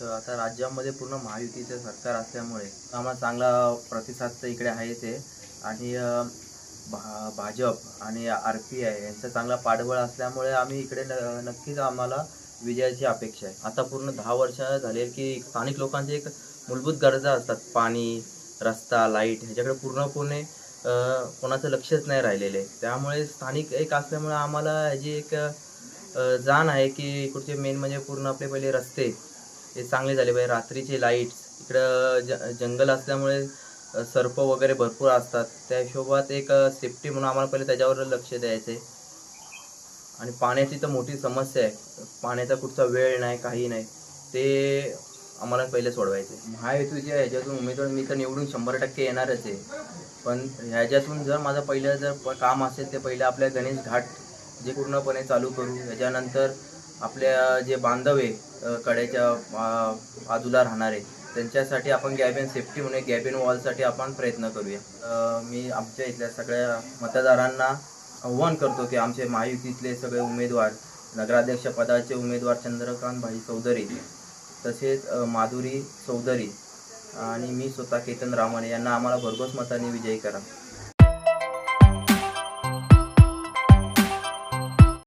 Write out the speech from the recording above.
तर आता राज्यामध्ये पूर्ण महायुतीचं सरकार असल्यामुळे आम्हाला चांगला प्रतिसाद तर इकडे आहे ते. आणि भा भाजप आणि आर पी आय यांचा चांगला पाठबळ असल्यामुळे आम्ही इकडे न नक्कीच आम्हाला विजयाची अपेक्षा आहे. आता पूर्ण दहा वर्ष झाले की स्थानिक लोकांचे एक मूलभूत गरजा असतात. पाणी रस्ता लाइट ह्याच्याकडे पूर्णपणे कोणाचं लक्षच नाही राहिलेले. त्यामुळे स्थानिक एक असल्यामुळे आम्हाला ह्याची एक जाण आहे की इकडचे मेन म्हणजे पूर्ण आपले पहिले रस्ते हे चांगले झाले पाहिजे. रात्रीचे लाईट्स इकडं ज जंगल असल्यामुळे सर्प वगैरे भरपूर असतात. त्या हिशोबात एक सेफ्टी म्हणून आम्हाला पहिले त्याच्यावर लक्ष द्यायचं. आहे आणि पाण्याची तर मोठी समस्या आहे. पाण्याचा कुठचा वेळ नाही काही नाही. ते आम्हाला पहिले सोडवायचे. महायुतीच्या ह्याच्यातून उमेदवार मी तर निवडून शंभर टक्के येणारच आहे. पण ह्याच्यातून जर माझं पहिलं जर काम असेल ते पहिलं आपल्या गणेश घाट जे पूर्णपणे चालू करू. ह्याच्यानंतर आपल्या जे बांधव आहे कड्याच्या बाजूला राहणारे त्यांच्यासाठी आपण गॅबिन सेफ्टी म्हणून गॅबिन वॉलसाठी आपण प्रयत्न करूया. मी आमच्या इथल्या सगळ्या मतदारांना आव्हान करतो की आमचे महायुतीतले सगळे उमेदवार नगराध्यक्ष पदाचे उमेदवार चंद्रकांत भाई चौधरी तसेच माधुरी चौधरी आणि मी स्वतः केतन रामाने यांना आम्हाला भरघोस मताने विजयी करा.